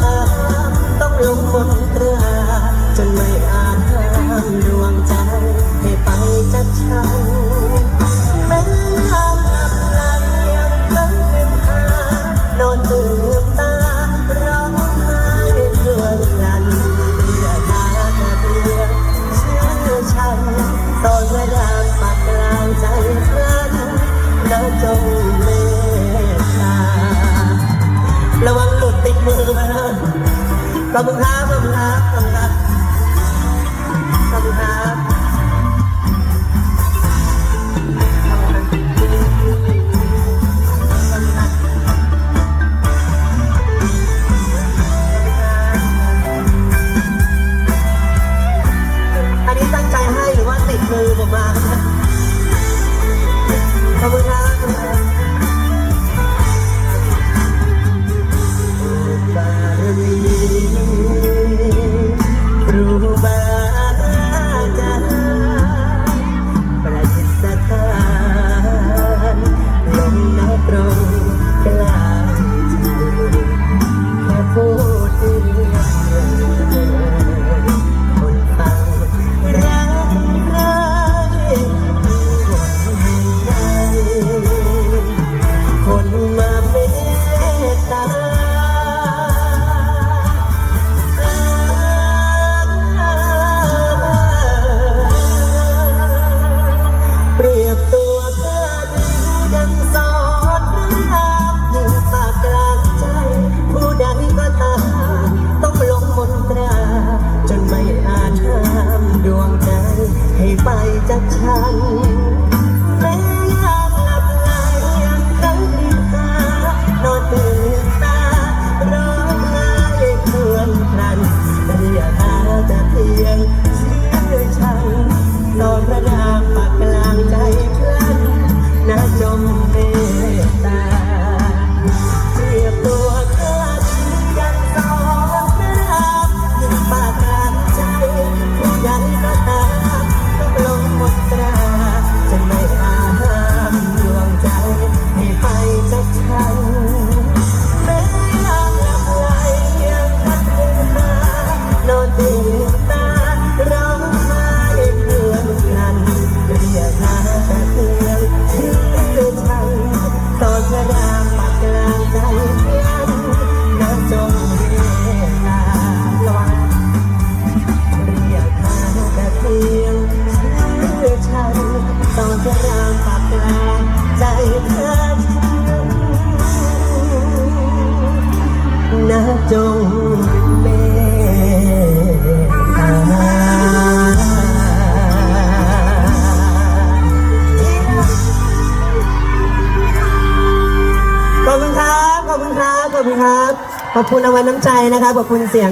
more ติดมือมาขอบคุณครับขอบคุณครับขอบคุณครับขอบคุณครับอันนี้ตั้งใจให้หรือว่าติดมือผมมา you. จากฉันแม้ จงขอบคุณครับ ขอบคุณครับ ขอบคุณครับ ขอบคุณเอาไว้น้ำใจนะคะขอบคุณเสียง